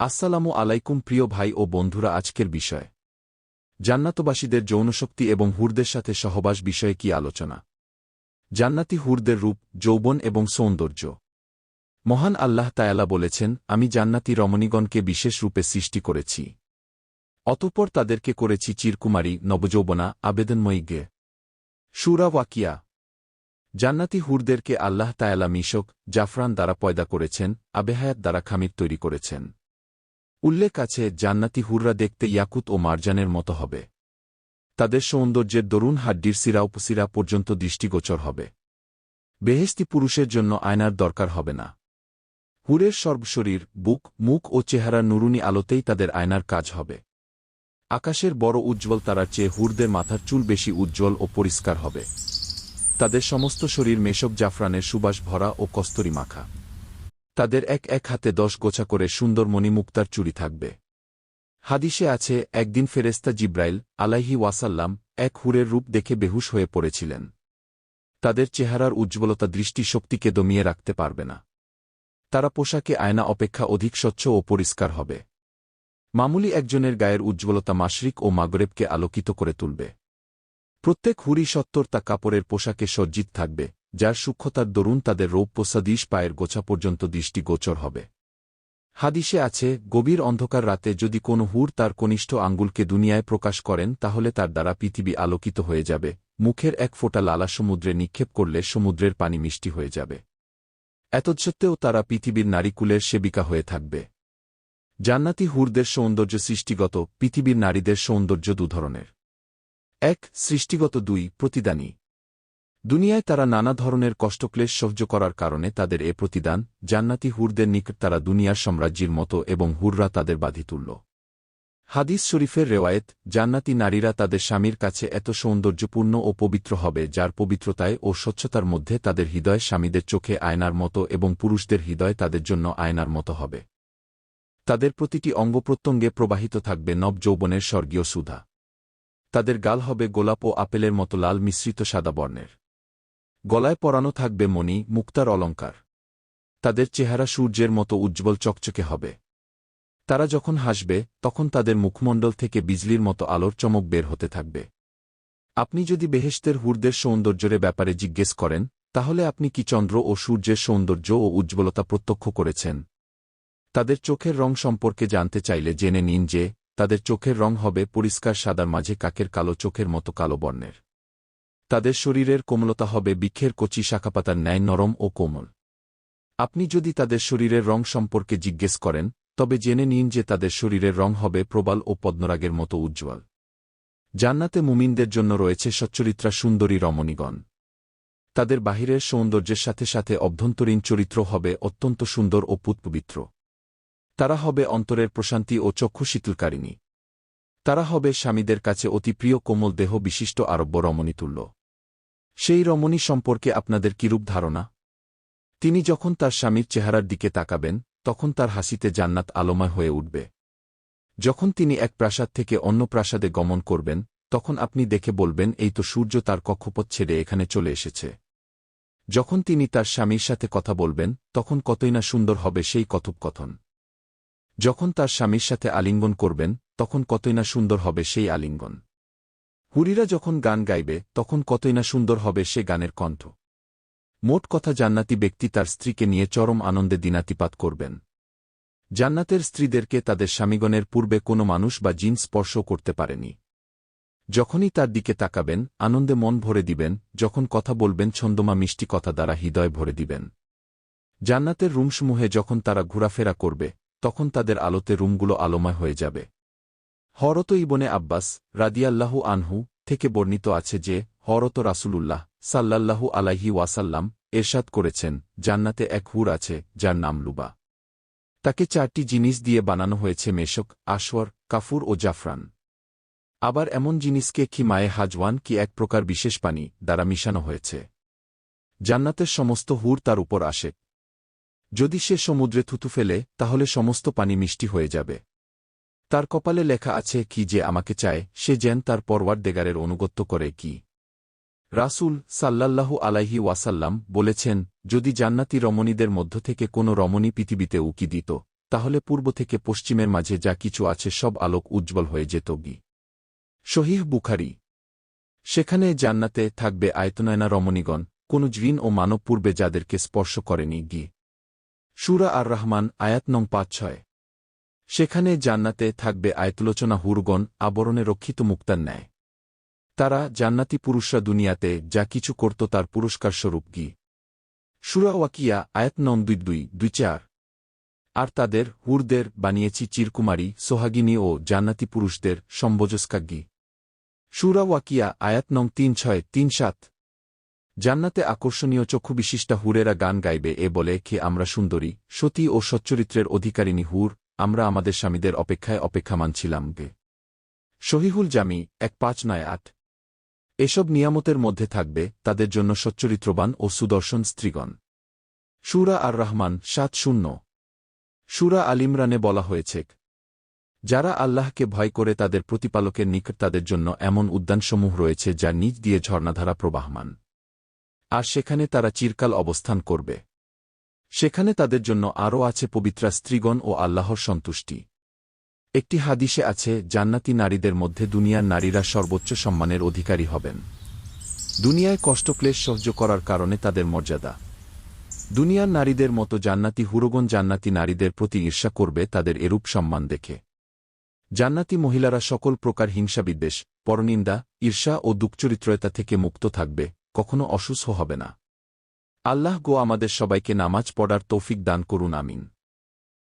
আসসালামু আলাইকুম প্রিয় ভাই ও বন্ধুরা আজকের বিষয়। জান্নাতবাসীদের যৌনশক্তি এবং হুরদের সাথে সহবাস বিষয়ে কি আলোচনা? জান্নাতি হুরদের রূপ, যৌবন এবং সৌন্দর্য। মহান আল্লাহ তায়ালা বলেছেন, আমি জান্নাতি রমণীগণকে বিশেষ রূপে সৃষ্টি করেছি। অতপর তাদেরকে করেছি চিরকুমারী, নবযৌবনা, আবেদনময়ী গে। সুরা ওয়াকিয়া। জান্নাতি হুরদেরকে আল্লাহ তায়ালা মিশক, জাফরান দ্বারা পয়দা করেছেন, আবেহায়াত দ্বারা খামির তৈরি করেছেন। উল্লেখ আছে, জান্নাতি হুররা দেখতে ইয়াকুত ও মারজানের মতো হবে। তাদের সৌন্দর্যের দরুন হাড্ডির সিরা উপসিরা পর্যন্ত দৃষ্টিগোচর হবে। বেহেস্তি পুরুষের জন্য আয়নার দরকার হবে না। হুরের সর্বশরীর বুক, মুখ ও চেহারা নুরুনি আলোতেই তাদের আয়নার কাজ হবে। আকাশের বড় উজ্জ্বল তারার চেয়ে হুরদের মাথার চুল বেশি উজ্জ্বল ও পরিষ্কার হবে। তাদের সমস্ত শরীর মেশক জাফরানের সুবাস ভরা ও কস্তরি মাখা। তাদের এক এক হাতে দশ গোছা করে সুন্দর মণিমুক্তার চুরি থাকবে। হাদিসে আছে, একদিন ফেরেস্তা জিব্রাইল, আলাইহি ওয়াসাল্লাম, এক হুরের রূপ দেখে বেহুশ হয়ে পড়েছিলেন। তাদের চেহারার উজ্জ্বলতা দৃষ্টিশক্তিকে দমিয়ে রাখতে পারবে না। তারা পোশাকে আয়না অপেক্ষা অধিক স্বচ্ছ ও পরিষ্কার হবে। মামুলি একজনের গায়ের উজ্জ্বলতা মাশরিক ও মাগরেবকে আলোকিত করে তুলবে। প্রত্যেক হুরি সত্তর তা কাপড়ের পোশাকে সজ্জিত থাকবে। যার সূক্ষ্মতার দরুন তাদের রৌপ্য সদিশ পায়ের গোছা পর্যন্ত দৃষ্টি গোচর হবে। হাদিসে আছে, গভীর অন্ধকার রাতে যদি কোনো হুর তার কনিষ্ঠ আঙ্গুলকে দুনিয়ায় প্রকাশ করেন, তাহলে তার দ্বারা পৃথিবী আলোকিত হয়ে যাবে। মুখের এক ফোঁটা লালা সমুদ্রে নিক্ষেপ করলে সমুদ্রের পানি মিষ্টি হয়ে যাবে। এতৎসত্ত্বেও তারা পৃথিবীর নারীকুলের সেবিকা হয়ে থাকবে। জান্নাতি হুরদের সৌন্দর্য সৃষ্টিগত, পৃথিবীর নারীদের সৌন্দর্য দুধরনের এক, সৃষ্টিগত দুই, প্রতিদানী। দুনিয়ায় তারা নানা ধরনের কষ্টক্লেশ সহ্য করার কারণে তাদের এ প্রতিদান জান্নাতি হুরদের নিকট তারা দুনিয়ার সাম্রাজ্যের মতো এবং হুররা তাদের বাধি তুলল। হাদিস শরীফের রেওয়ায়েত, জান্নাতি নারীরা তাদের স্বামীর কাছে এত সৌন্দর্যপূর্ণ ও পবিত্র হবে যার পবিত্রতায় ও স্বচ্ছতার মধ্যে তাদের হৃদয় স্বামীদের চোখে আয়নার মতো এবং পুরুষদের হৃদয় তাদের জন্য আয়নার মতো হবে। তাদের প্রতিটি অঙ্গপ্রত্যঙ্গে প্রবাহিত থাকবে নব যৌবনের স্বর্গীয় সুধা। তাদের গাল হবে গোলাপ ও আপেলের মতো লাল মিশ্রিত সাদা বর্ণের। গলায় পরানো থাকবে মণি, মুক্তার অলঙ্কার। তাদের চেহারা সূর্যের মতো উজ্জ্বল চকচকে হবে। তারা যখন হাসবে, তখন তাদের মুখমণ্ডল থেকে বিজলির মতো আলোর চমক বের হতে থাকবে। আপনি যদি বেহেস্তের হুরদের সৌন্দর্যের ব্যাপারে জিজ্ঞেস করেন, তাহলে আপনি কি চন্দ্র ও সূর্যের সৌন্দর্য ও উজ্জ্বলতা প্রত্যক্ষ করেছেন? তাদের চোখের রং সম্পর্কে জানতে চাইলে জেনে নিন যে, তাদের চোখের রং হবে পরিষ্কার সাদার মাঝে কাকের কালো চোখের মতো কালো বর্ণের। তাদের শরীরের কোমলতা হবে বৃক্ষের কচি শাখাপাতার ন্যায় নরম ও কোমল। আপনি যদি তাদের শরীরের রং সম্পর্কে জিজ্ঞেস করেন, তবে জেনে নিন যে তাদের শরীরের রং হবে প্রবাল ও পদ্মরাগের মতো উজ্জ্বল। জান্নাতে মুমিনদের জন্য রয়েছে সচ্চরিত্রা সুন্দরী রমণীগণ। তাদের বাহিরের সৌন্দর্যের সাথে সাথে অভ্যন্তরীণ চরিত্র হবে অত্যন্ত সুন্দর ও পুতপবিত্র। তারা হবে অন্তরের প্রশান্তি ও চক্ষু শীতলকারিণী। তারা হবে স্বামীদের কাছে অতি প্রিয় কোমল দেহ বিশিষ্ট আরব্য রমণীতুল্য। সেই রমণী সম্পর্কে আপনাদের কিরূপ ধারণা? তিনি যখন তার স্বামীর চেহারার দিকে তাকাবেন, তখন তার হাসিতে জান্নাত আলোময় হয়ে উঠবে। যখন তিনি এক প্রাসাদ থেকে অন্য প্রাসাদে গমন করবেন, তখন আপনি দেখে বলবেন, এই তো সূর্য তার কক্ষপথ ছেড়ে এখানে চলে এসেছে। যখন তিনি তার স্বামীর সাথে কথা বলবেন, তখন কতই না সুন্দর হবে সেই কথোপকথন। যখন তার স্বামীর সাথে আলিঙ্গন করবেন, তখন কতই না সুন্দর হবে সেই আলিঙ্গন। হুরিরা যখন গান গাইবে, তখন কতই না সুন্দর হবে সে গানের কণ্ঠ। মোট কথা জান্নাতি ব্যক্তি তার স্ত্রীকে নিয়ে চরম আনন্দে দিনাতিপাত করবেন। জান্নাতের স্ত্রীদেরকে তাদের স্বামীগণের পূর্বে কোনো মানুষ বা জিন স্পর্শ করতে পারেনি। যখনই তার দিকে তাকাবেন, আনন্দে মন ভরে দিবেন, যখন কথা বলবেন, ছন্দমা মিষ্টি কথা দ্বারা হৃদয় ভরে দিবেন। জান্নাতের রুমসমূহে যখন তারা ঘোরাফেরা করবে, তখন তাদের আলোতে রুমগুলো আলোময় হয়ে যাবে। হরত ইবনে আব্বাস রাদিয়াল্লাহু আনহু থেকে বর্ণিত আছে যে, হরত রাসূলুল্লাহ সাল্লাল্লাহু আলাইহি ওয়াসাল্লাম এরশাদ করেছেন, জান্নাতে এক হুর আছে, যার নাম লুবা। তাকে চারটি জিনিস দিয়ে বানানো হয়েছে, মেশক, আশওয়ার, কাফুর ও জাফরান। আবার এমন জিনিসকে কি মায়ে হাজওয়ান কি এক প্রকার বিশেষ পানি দ্বারা মিশানো হয়েছে। জান্নাতের সমস্ত হুর তার উপর আসে। যদি সে সমুদ্রে থুতু ফেলে, তাহলে সমস্ত পানি মিষ্টি হয়ে যাবে। তার কপালে লেখা আছে কি যে আমাকে চায়, সে যেন তার পরওয়ার দেগারের অনুগত্য করে কি। রাসুল সাল্লাল্লাহু আলাইহি ওয়াসাল্লাম বলেছেন, যদি জান্নাতি রমণীদের মধ্য থেকে কোনো রমণী পৃথিবীতে উকি দিত, তাহলে পূর্ব থেকে পশ্চিমের মাঝে যা কিছু আছে সব আলোক উজ্জ্বল হয়ে যেত গি। শহীহ বুখারি। সেখানে জান্নাতে থাকবে আয়তনায়না রমণীগণ, কোন জিন ও মানব পূর্বে যাদেরকে স্পর্শ করেনি গি। সুরা আর রহমান আয়াত নং পাঁচ ছয়। সেখানে জান্নাতে থাকবে আয়তলোচনা হুরগণ, আবরণে রক্ষিত মুক্তার ন্যায়। তারা জান্নাতি পুরুষরা দুনিয়াতে যা কিছু করত তার পুরস্কার স্বরূপ গি। সুরা ওয়াকিয়া, আয়াত নং দুই দুই দুই চার। আর তাদের হুরদের বানিয়েছি চিরকুমারী, সোহাগিনী ও জান্নাতি পুরুষদের সম্বোজস্কাগ্গি সুরা ওয়াকিয়া, আয়াত নং তিন ছয়, তিন সাত। জান্নাতে আকর্ষণীয় চক্ষু চক্ষুবিশিষ্টা হুরেরা গান গাইবে, এ বলে, কে আমরা সুন্দরী, সতী ও সচ্চরিত্রের অধিকারিণী হুর আমরা আমাদের স্বামীদের অপেক্ষায় অপেক্ষামান ছিলাম গে। শহীহুল জামি, এক পাঁচ নয় আট। এসব নিয়ামতের মধ্যে থাকবে তাদের জন্য সচ্চরিত্রবান ও সুদর্শন স্ত্রীগণ। সুরা আর রহমান, সাত শূন্য। সুরা আলিমরানে বলা হয়েছে, যারা আল্লাহকে ভয় করে তাদের প্রতিপালকের নিকট তাদের জন্য এমন উদ্যানসমূহ রয়েছে যা নিজ দিয়ে ঝর্ণাধারা প্রবাহমান। আর সেখানে তারা চিরকাল অবস্থান করবে। সেখানে তাদের জন্য আরও আছে পবিত্রা স্ত্রীগণ ও আল্লাহর সন্তুষ্টি। একটি হাদিসে আছে, জান্নাতি নারীদের মধ্যে দুনিয়ার নারীরা সর্বোচ্চ সম্মানের অধিকারী হবেন। দুনিয়ায় কষ্টক্লেশ সহ্য করার কারণে তাদের মর্যাদা। দুনিয়ার নারীদের মতো জান্নাতি হুরগন জান্নাতি নারীদের প্রতি ঈর্ষা করবে, তাদের এরূপ সম্মান দেখে। জান্নাতি মহিলারা সকল প্রকার হিংসাবিদ্বেষ, পরনিন্দা, ঈর্ষা ও দুঃচরিত্রতা থেকে মুক্ত থাকবে, কখনো অসুস্থ হবে না। আল্লাহ গো আমাদের সবাইকে নামাজ পড়ার তৌফিক দান করুন আমিন।